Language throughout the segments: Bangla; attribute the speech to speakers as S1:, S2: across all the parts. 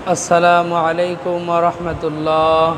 S1: السلام عليكم ورحمة الله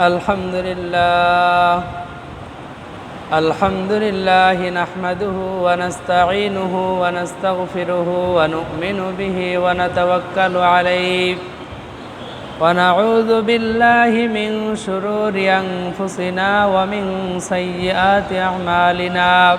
S1: الحمد لله الحمد لله نحمده ونستعينه ونستغفره ونؤمن به ونتوكل عليه ونعوذ بالله من شرور أنفسنا ومن سيئات أعمالنا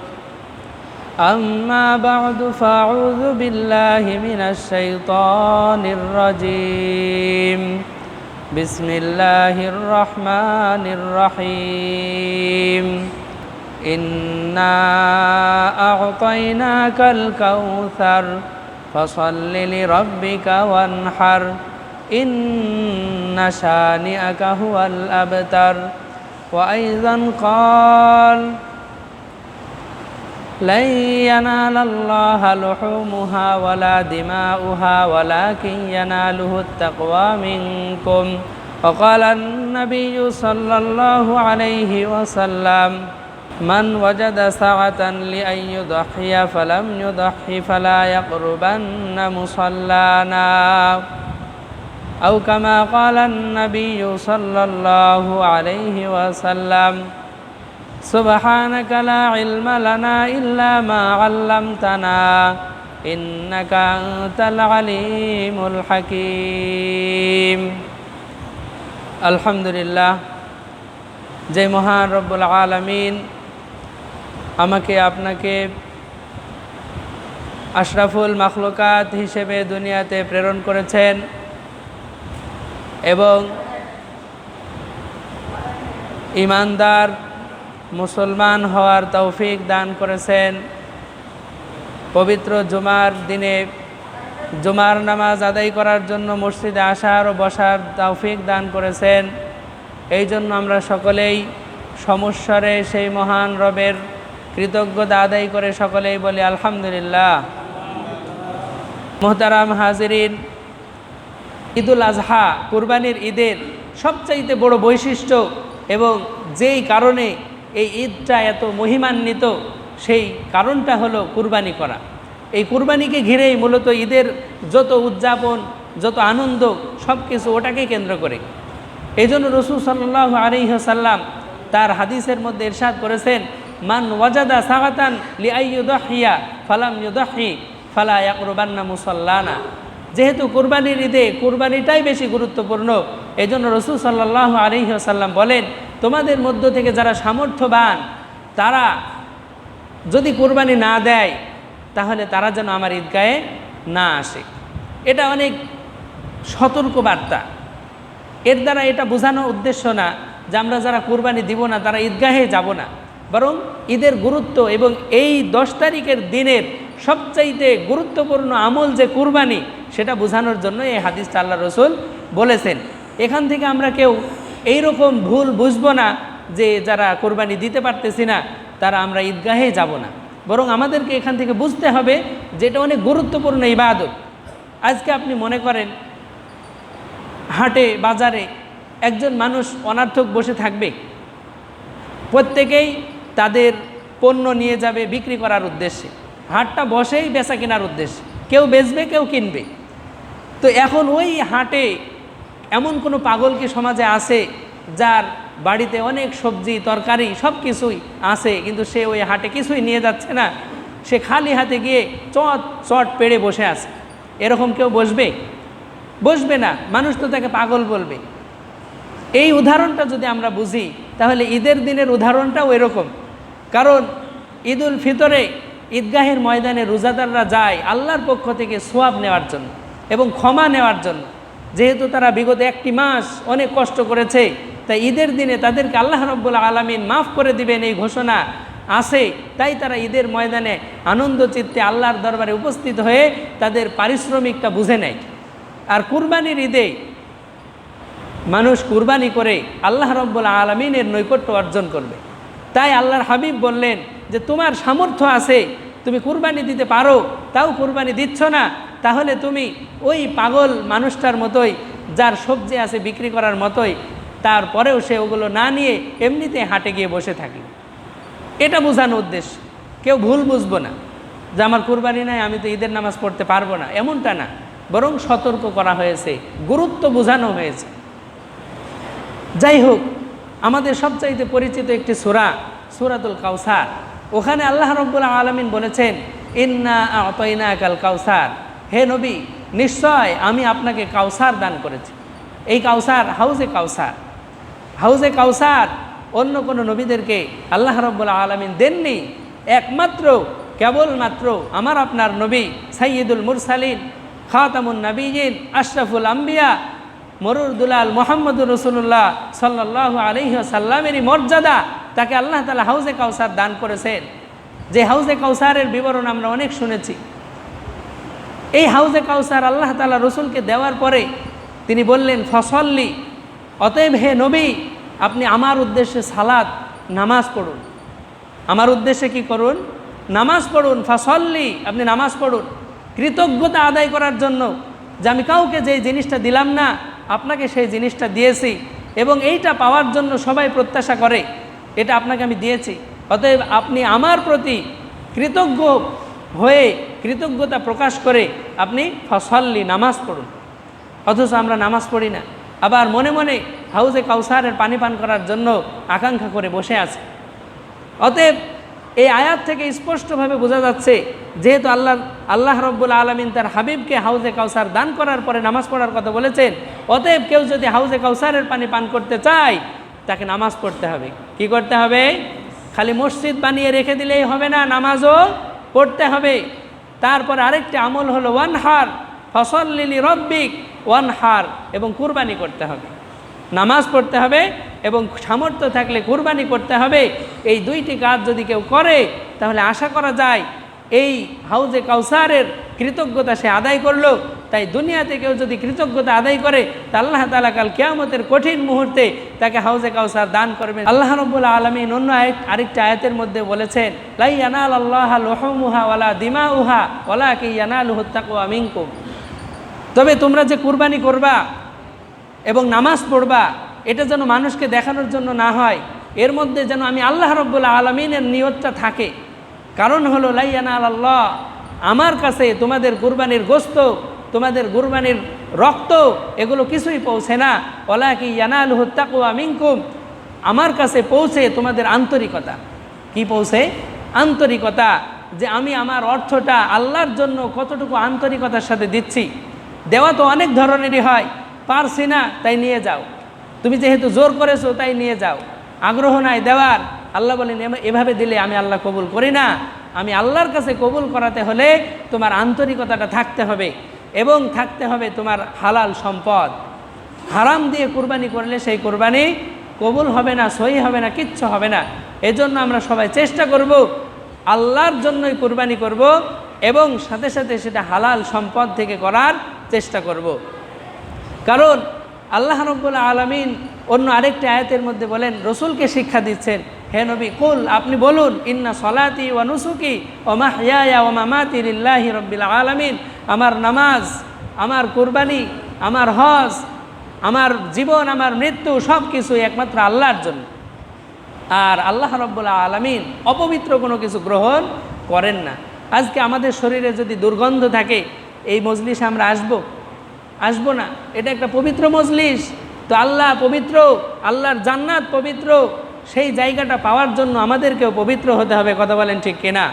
S1: أما بعد فأعوذ بالله من الشيطان الرجيم بسم الله الرحمن الرحيم إنا أعطيناك الكوثر فصل لربك وانحر إن شانئك هو الأبتر وأيضا قال لن ينال الله لحومها ولا دماؤها ولكن يناله التقوى منكم. وقال النبي صلى الله عليه وسلم من وجد سعة لأن يضحي فلم يضحي فلا يقربن مصلانا. أو كما قال النبي صلى الله عليه وسلم سبحانك لا علم لنا إلا ما علمتنا إنك أنت العليم الحكيم الحمد لله যে মহান রব্বুল আলমিন আমাকে আপনাকে আশরাফুল মাখলুকাত হিসেবে দুনিয়াতে প্রেরণ করেছেন এবং ইমানদার মুসলমান হওয়ার তৌফিক দান করেছেন। পবিত্র জুমার দিনে জুমার নামাজ আদায় করার জন্য মসজিদে আসার ও বসার তৌফিক দান করেছেন। এই জন্য আমরা সকলেই সমস্বরে সেই মহান রবের কৃতজ্ঞতা আদায় করে সকলেই বলি আলহামদুলিল্লাহ। মোহতারাম হাজিরিন, ঈদুল আজহা, কুরবানির ঈদের সবচাইতে বড় বৈশিষ্ট্য এবং যেই কারণে এই ঈদটা এত মহিমান্বিত, সেই কারণটা হলো কুরবানি করা। এই কুরবানিকে ঘিরেই মূলত ঈদের যত উদযাপন, যত আনন্দ সব কিছু ওটাকে কেন্দ্র করে। এই জন্য রসুল সাল্লাহ আলিহাসাল্লাম তার হাদিসের মধ্যে ইরশাদ করেছেন, মান ওয়াজাদা সাগাতান লিআইয়ুদহিয়া ফালাম ইউদহি ফালা ইয়াকরুবান্না মুসাল্লানা। যেহেতু কুরবানির ঈদে কুরবানিটাই বেশি গুরুত্বপূর্ণ এই জন্য রসুল সাল্লাহ আলিহাসাল্লাম বলেন তোমাদের মধ্য থেকে যারা সামর্থ্যবান, তারা যদি কুরবানি না দেয়, তাহলে তারা যেন আমার ঈদগায়ে না আসে। এটা অনেক সতর্ক বার্তা এর দ্বারা এটা বোঝানোর উদ্দেশ্য না যে আমরা যারা কুরবানি দিব না, তারা ঈদগাহে যাব না। বরং ঈদের গুরুত্ব এবং এই দশ তারিখের দিনের সবচাইতে গুরুত্বপূর্ণ আমল যে কুরবানি, সেটা বোঝানোর জন্য এই হাদিসটা আল্লাহ রসুল বলেছেন। এখান থেকে আমরা কেউ এই রকম ভুল বুঝব না যে যারা কোরবানি দিতে পারতেছি না, তারা আমরা ঈদগাহে যাব না। বরং আমাদেরকে এখান থেকে বুঝতে হবে যে এটা অনেক গুরুত্বপূর্ণ এই ইবাদত। আজকে আপনি মনে করেন, হাটে, বাজারে একজন মানুষ অনার্থক বসে থাকবে, প্রত্যেকেই তাদের পণ্য নিয়ে যাবে বিক্রি করার উদ্দেশ্যে। হাটটা বসেই বেচা কেনার উদ্দেশ্যে। কেউ বেচবে, কেউ কিনবে। তো এখন ওই হাটে এমন কোনো পাগল কি সমাজে আছে যার বাড়িতে অনেক সবজি, তরকারি সব কিছুই আছে, কিন্তু সে ওই হাটে কিছুই নিয়ে যাচ্ছে না? সে খালি হাতে গিয়ে চট চট পেড়ে বসে আছে। এরকম কেউ বসবে? বসবে না, মানুষ তো তাকে পাগল বলবে। এই উদাহরণটা যদি আমরা বুঝি, তাহলে ঈদের দিনের উদাহরণটাও এরকম। কারণ ঈদুল ফিতরে ঈদগাহের ময়দানে রোজাদাররা যায় আল্লাহর পক্ষ থেকে সোয়াব নেওয়ার জন্য এবং ক্ষমা নেওয়ার জন্য। যেহেতু তারা বিগত একটি মাস অনেক কষ্ট করেছে, তাই ঈদের দিনে তাদেরকে আল্লাহ রব্বুল আলমিন মাফ করে দিবেন এই ঘোষণা আছে। তাই তারা ঈদের ময়দানে আনন্দ চিত্তে আল্লাহর দরবারে উপস্থিত হয়ে তাদের পারিশ্রমিকটা বুঝে নেয়। আর কুরবানির ঈদে মানুষ কুরবানি করে আল্লাহ রব্বুল আলমিনের নৈকট্য অর্জন করবে। তাই আল্লাহর হাবিব বললেন যে, তোমার সামর্থ্য আছে, তুমি কুরবানি দিতে পারো, তাও কুরবানি দিচ্ছ না তাহলে তুমি ওই পাগল মানুষটার মতোই, যার সবজি আছে বিক্রি করার মতোই, তারপরেও সে ওগুলো না নিয়ে এমনিতে হাটে গিয়ে বসে থাকল। এটা বোঝানো উদ্দেশ্য। কেউ ভুল বুঝব না। যে আমার কুরবানি নাই, আমি তো ঈদের নামাজ পড়তে পারব না। এমনটা না। বরং সতর্ক করা হয়েছে, গুরুত্ব বোঝানো হয়েছে। যাই হোক, আমাদের সবচাইতে পরিচিত একটি সুরা, সুরাতুল কাউসার। ওখানে আল্লাহ রব্বুল আলমিন বলেছেন, ইন্না আতইনা কাল কাউসার। হে নবী, নিশ্চয় আমি আপনাকে কাউসার দান করেছি। এই কাউসার হাউজে কাউসার। হাউজে কাউসার অন্য কোনো নবীদেরকে আল্লাহ রব্বুল আলমিন দেননি। একমাত্র, কেবলমাত্র আমার আপনার নবী সাইয়দুল মুরসালিন, খাতামুন নবীন আশরাফুল আম্বিয়া, মরুর দুলাল মোহাম্মদুর রসুল্লাহ সাল্লাহ আলহি সাল্লামেরই মর্যাদা তাকে আল্লাহ তালা হাউজে কাউসার দান করেছেন। যে হাউজে কাউসারের বিবরণ আমরা অনেক শুনেছি। এই হাউজে কাউসার আল্লাহ তালা রসুলকে দেওয়ার পরে তিনি বললেন, ফসল্লি, অতএব হে নবী, আপনি আমার উদ্দেশ্যে সালাদ নামাজ পড়ুন। আমার উদ্দেশ্যে কি করুন? নামাজ পড়ুন, ফসল্লি, আপনি নামাজ পড়ুন। কৃতজ্ঞতা আদায় করার জন্য যে আমি কাউকে যে জিনিসটা দিলাম না, আপনাকে সেই জিনিসটা দিয়েছি এবং এইটা পাওয়ার জন্য সবাই প্রত্যাশা করে, এটা আপনাকে আমি দিয়েছি। অতএব আপনি আমার প্রতি কৃতজ্ঞ হয়ে কৃতজ্ঞতা প্রকাশ করে আপনি ফসল্লি নামাজ পড়ুন। অথচ আমরা নামাজ পড়ি না। আবার মনে মনে হাউজে কাউসারের পানি পান করার জন্য আকাঙ্ক্ষা করে বসে আছে। অতএব এই আয়াত থেকে স্পষ্টভাবে বোঝা যাচ্ছে, যেহেতু আল্লাহ আল্লাহ রব্বুল আলমিন তার হাবিবকে হাউজে কাউসার দান করার পরে নামাজ পড়ার কথা বলেছেন, অতএব কেউ যদি হাউজে কাউসারের পানি পান করতে চায়, তাকে নামাজ পড়তে হবে। কি করতে হবে? খালি মসজিদ বানিয়ে রেখে দিলেই হবে না, নামাজও পড়তে হবে। তারপর আরেকটি আমল হলো ওয়ান হার ফসল লিলি রব্বিক ওয়ান হার এবং কুরবানি করতে হবে। নামাজ পড়তে হবে এবং সামর্থ্য থাকলে কুরবানি করতে হবে। এই দুইটি কাজ যদি কেউ করে, তাহলে আশা করা যায় এই হাউজে কাউসারের কৃতজ্ঞতা সে আদায় করল। তাই দুনিয়াতে কেউ যদি কৃতজ্ঞতা আদায় করে, তা আল্লাহ তালা কাল কেয়ামতের কঠিন মুহূর্তে তাকে হাউজে কাউসার দান করবেন। আল্লাহ রব্বুল্লা আলমিন অন্য আয়ের আরেকটা আয়াতের মধ্যে বলেছেন, লাই ইয়ানাল আল্লাহ লোহমুহা ওয়ালা দিমা উহা ওলা কি ইয়ানাল হুত্তাকু আমিনকুম তবে তোমরা যে কুরবানি করবা এবং নামাজ পড়বা, এটা যেন মানুষকে দেখানোর জন্য না হয়। এর মধ্যে যেন আমি আল্লাহ রব্বুল্লা আলমিনের নিয়তটা থাকে। কারণ হলো, লাইয়ানা আল্লাহ আমার কাছে তোমাদের কুরবানির গোস্ত, তোমাদের কুরবানির রক্ত, এগুলো কিছুই পৌঁছে না। ওলা কি ইয়ানাল হুত্তাকু আমিনকুম আমার কাছে পৌঁছে তোমাদের আন্তরিকতা। কি পৌঁছে? আন্তরিকতা, যে আমি আমার অর্থটা আল্লাহর জন্য কতটুকু আন্তরিকতার সাথে দিচ্ছি। দেওয়া তো অনেক ধরনেরই হয়, পারছি না, তাই নিয়ে যাও। তুমি যেহেতু জোর করেছ, তাই নিয়ে যাও। আগ্রহ নাই দেওয়ার আল্লাহ বলেন এভাবে দিলে আমি আল্লাহ কবুল করি না। আমি আল্লাহর কাছে কবুল করাতে হলে তোমার আন্তরিকতাটা থাকতে হবে এবং থাকতে হবে তোমার হালাল সম্পদ। হারাম দিয়ে কুরবানি করলে সেই কুরবানি কবুল হবে না, সহি হবে না, কিচ্ছু হবে না। এজন্য আমরা সবাই চেষ্টা করব, আল্লাহর জন্যই কুরবানি করব এবং সাথে সাথে সেটা হালাল সম্পদ থেকে করার চেষ্টা করব। কারণ আল্লাহ রব্বুল্লা আলমিন অন্য আরেকটি আয়াতের মধ্যে বলেন, রসুলকে শিক্ষা দিচ্ছেন। হে নবী, কুল, আপনি বলুন, ইন্না সলাতি ওয়া নুসুকি ও মাহিয়া ও মামাতি লিল্লাহি রব্বিল আলমিন। আমার নামাজ, আমার কুরবানি, আমার হজ, আমার জীবন, আমার মৃত্যু সব কিছু একমাত্র আল্লাহর জন্য। আর আল্লাহ রব্বুল্লা আলমিন অপবিত্র কোনো কিছু গ্রহণ করেন না। আজকে আমাদের শরীরে যদি দুর্গন্ধ থাকে, এই মজলিসে আমরা আসব? আসব না। এটা একটা পবিত্র মজলিস। তো আল্লাহ পবিত্র, আল্লাহর জান্নাত পবিত্র। সেই জায়গাটা পাওয়ার জন্য আমাদেরকেও পবিত্র হতে হবে কথা বলেন ঠিক কিনা?